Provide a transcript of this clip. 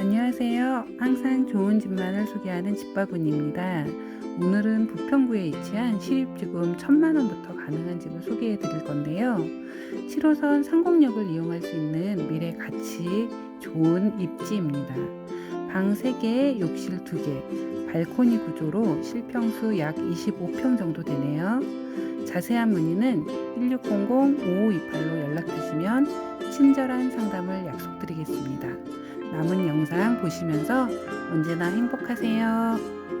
안녕하세요. 항상 좋은 집만을 소개하는 집바구니입니다. 오늘은 부평구에 위치한 시립지금 천만원부터 가능한 집을 소개해 드릴 건데요. 7호선 상공역을 이용할 수 있는 미래 가치 좋은 입지입니다. 방 3개, 욕실 2개, 발코니 구조로 실평수 약 25평 정도 되네요. 자세한 문의는 1600-5528로 연락 주시면 친절한 상담을 약속드리겠습니다. 남은 영상 보시면서 언제나 행복하세요.